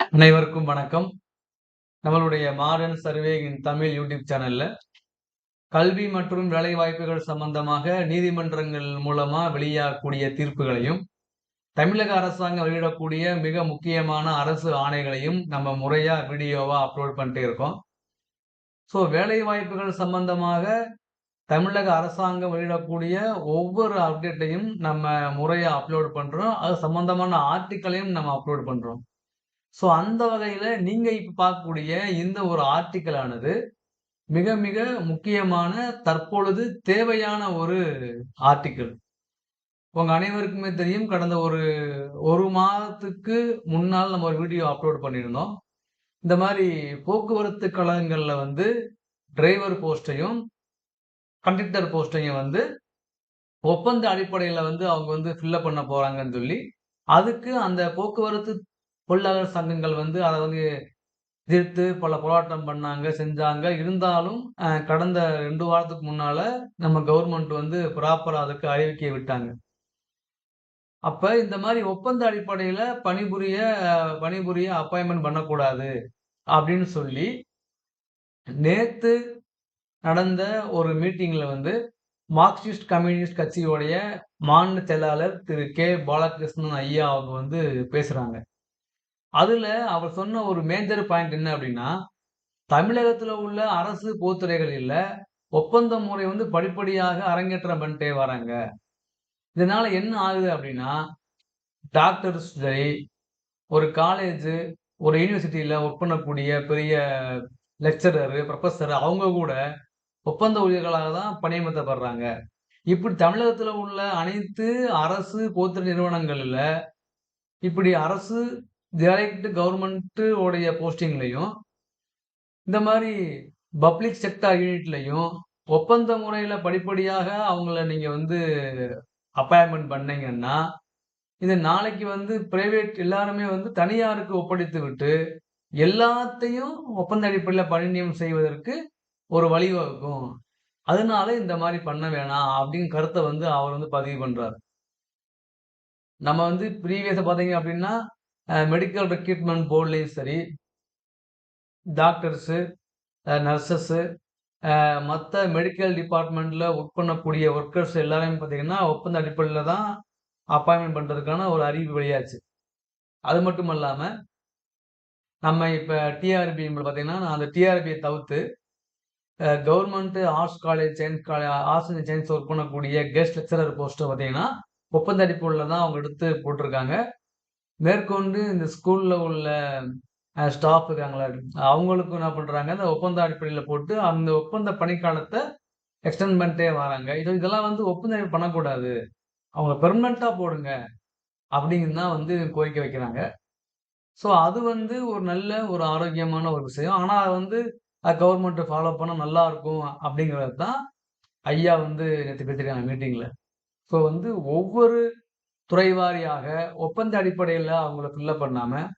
அனைவருக்கும் வணக்கம். நம்மளுடைய modern survey in Tamil YouTube சேனல்ல கல்வி மற்றும் வேலை வாய்ப்புகள் சம்பந்தமாக நீதிமன்றங்கள் மூலமா வெளியாகக்கூடிய தீர்ப்புகளையும் தமிழக அரசாங்கம் வெளியிடக்கூடிய மிக முக்கியமான அரசு ஆணைகளையும் நம்ம முறையா வீடியோவா அப்லோட் பண்ணிட்டே இருக்கோம். ஸோ வேலை வாய்ப்புகள் சம்பந்தமாக தமிழக அரசாங்கம் வெளியிடக்கூடிய ஒவ்வொரு அப்டேட்டையும் நம்ம முறையா அப்லோட் பண்றோம். அது சம்பந்தமான ஆர்டிக்களையும் நம்ம அப்லோட் பண்றோம். ஸோ அந்த வகையில் நீங்கள் இப்போ பார்க்கக்கூடிய இந்த ஒரு ஆர்டிக்கல் ஆனது மிக மிக முக்கியமான தற்பொழுது தேவையான ஒரு ஆர்டிக்கல் உங்க அனைவருக்குமே தெரியும் கடந்த ஒரு ஒரு மாதத்துக்கு முன்னால் நம்ம ஒரு வீடியோ அப்லோட் பண்ணியிருந்தோம். இந்த மாதிரி போக்குவரத்து கழகங்களில் வந்து டிரைவர் போஸ்ட்டையும் கண்டக்டர் போஸ்ட்டையும் வந்து ஒப்பந்த அடிப்படையில் வந்து அவங்க வந்து ஃபில்லப் பண்ண போறாங்கன்னு சொல்லி அதுக்கு அந்த போக்குவரத்து தொழிலாளர் சங்கங்கள் வந்து அதை வந்து எதிர்த்து பல போராட்டம் பண்ணாங்க செஞ்சாங்க. இருந்தாலும் கடந்த ரெண்டு வாரத்துக்கு முன்னால நம்ம கவர்மெண்ட் வந்து ப்ராப்பராக அதுக்கு அறிவிக்கை விட்டாங்க. அப்ப இந்த மாதிரி ஒப்பந்த அடிப்படையில பணிபுரிய பணிபுரிய அப்பாயின்மெண்ட் பண்ணக்கூடாது அப்படின்னு சொல்லி நேத்து நடந்த ஒரு மீட்டிங்ல வந்து மார்க்சிஸ்ட் கம்யூனிஸ்ட் கட்சியோடைய மாநில செயலாளர் திரு கே. பாலகிருஷ்ணன் ஐயா அவங்க வந்து பேசுறாங்க. அதுல அவர் சொன்ன ஒரு மேஜர் பாயிண்ட் என்ன அப்படின்னா தமிழகத்துல உள்ள அரசு பொதுத்துறைகளில் ஒப்பந்த முறை வந்து படிப்படியாக அரங்கேற்றம் பண்ணிட்டே வராங்க. இதனால என்ன ஆகுது அப்படின்னா டாக்டர்ஸ் சரி ஒரு காலேஜ் ஒரு யூனிவர்சிட்டியில ஒர்க் பண்ணக்கூடிய பெரிய லெக்சரரு ப்ரொஃபஸர் அவங்க கூட ஒப்பந்த ஊழியர்களாக தான் பணியமர்த்தப்படுறாங்க. இப்படி தமிழகத்துல உள்ள அனைத்து அரசு பொதுத்துறை நிறுவனங்கள்ல இப்படி அரசு டைரக்ட் கவர்மெண்ட்டு உடைய போஸ்டிங்லையும் இந்த மாதிரி பப்ளிக் செக்டார் யூனிட்லையும் ஒப்பந்த முறையில் படிப்படியாக அவங்கள நீங்கள் வந்து அப்பாயின்மெண்ட் பண்ணீங்கன்னா இது நாளைக்கு வந்து பிரைவேட் எல்லாருமே வந்து தனியாருக்கு ஒப்படைத்து விட்டு எல்லாத்தையும் ஒப்பந்த அடிப்படையில் பணிநியம் செய்வதற்கு ஒரு வழிவகுக்கும். அதனால இந்த மாதிரி பண்ண வேணாம் அப்படின்னு கருத்தை வந்து அவர் வந்து பதிவு பண்ணுறாரு நம்ம வந்து ப்ரீவியஸை பார்த்தீங்க அப்படின்னா மெடிக்கல் ரெக்ரூட்மெண்ட் போர்ட்லேயும் சரி டாக்டர்ஸு நர்சஸ்ஸு மற்ற மெடிக்கல் டிபார்ட்மெண்ட்டில் ஒர்க் பண்ணக்கூடிய ஒர்க்கர்ஸ் எல்லாரையும் பார்த்தீங்கன்னா ஒப்பந்த அடிப்படையில் தான் அப்பாயின்மெண்ட் பண்ணுறதுக்கான ஒரு அறிவு வெளியாச்சு. அது மட்டும் இல்லாமல் நம்ம இப்போ டிஆர்பி நான் அந்த டிஆர்பியை தவிர்த்து government arts college science college arts and science work பண்ணக்கூடிய கெஸ்ட் லெக்சரர் போஸ்ட்டை பார்த்திங்கன்னா ஒப்பந்த அடிப்படையில் தான் அவங்க எடுத்து போட்டிருக்காங்க. மேற்கொண்டு இந்த ஸ்கூலில் உள்ள ஸ்டாஃப் இருக்காங்களா? அவங்களுக்கும் என்ன பண்ணுறாங்க அந்த ஒப்பந்த அடிப்படையில் போட்டு அந்த ஒப்பந்த பணிக்காலத்தை எக்ஸ்டெண்ட் பண்ணிட்டே வராங்க. இது இதெல்லாம் வந்து ஒப்பந்தம் பண்ணக்கூடாது. அவங்க பெர்மனண்ட்டாக போடுங்க அப்படிங்கிறது தான் வந்து கோரிக்கை வைக்கிறாங்க. ஸோ அது வந்து ஒரு நல்ல ஒரு ஆரோக்கியமான ஒரு விஷயம். ஆனால் அது வந்து கவர்மெண்ட் ஃபாலோ பண்ணால் நல்லா இருக்கும் அப்படிங்கிறது தான் ஐயா வந்து நேற்று பேசியிருக்காங்க மீட்டிங்கில் ஸோ வந்து ஒவ்வொரு துறை வாரியாக ஒப்பந்த அடிப்படையில் அவங்கள ஃபில்லப் பண்ணாமல்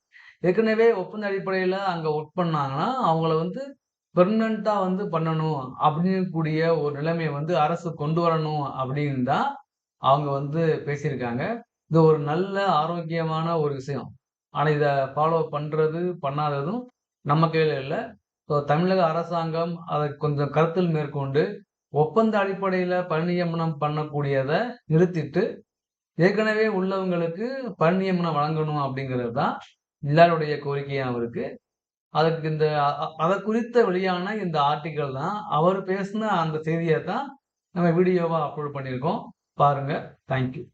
ஏற்கனவே ஒப்பந்த அடிப்படையில் அங்கே ஒர்க் பண்ணாங்கன்னா அவங்கள வந்து பெர்மனண்ட்டாக வந்து பண்ணணும் அப்படின்னு கூடிய ஒரு நிலைமையை வந்து அரசு கொண்டு வரணும் அப்படின்னு தான் அவங்க வந்து பேசியிருக்காங்க. இது ஒரு நல்ல ஆரோக்கியமான ஒரு விஷயம். ஆனால் இதை ஃபாலோ பண்ணுறது பண்ணாததும் நம்ம கையில் இல்லை. ஸோ தமிழக அரசாங்கம் அதை கொஞ்சம் கருத்தில் மேற்கொண்டு ஒப்பந்த அடிப்படையில் பணி நியமனம் பண்ணக்கூடியதை நிறுத்திட்டு ஏற்கனவே உள்ளவங்களுக்கு பணி நியமனம் வழங்கணும் அப்படிங்கிறது தான் எல்லாருடைய கோரிக்கையாக இருக்கு. அதுக்கு இந்த அதை குறித்த வெளியான இந்த ஆர்டிக்கல் தான். அவர் பேசின அந்த செய்தியை தான் நம்ம வீடியோவாக அப்லோட் பண்ணியிருக்கோம். பாருங்கள் தேங்க்யூ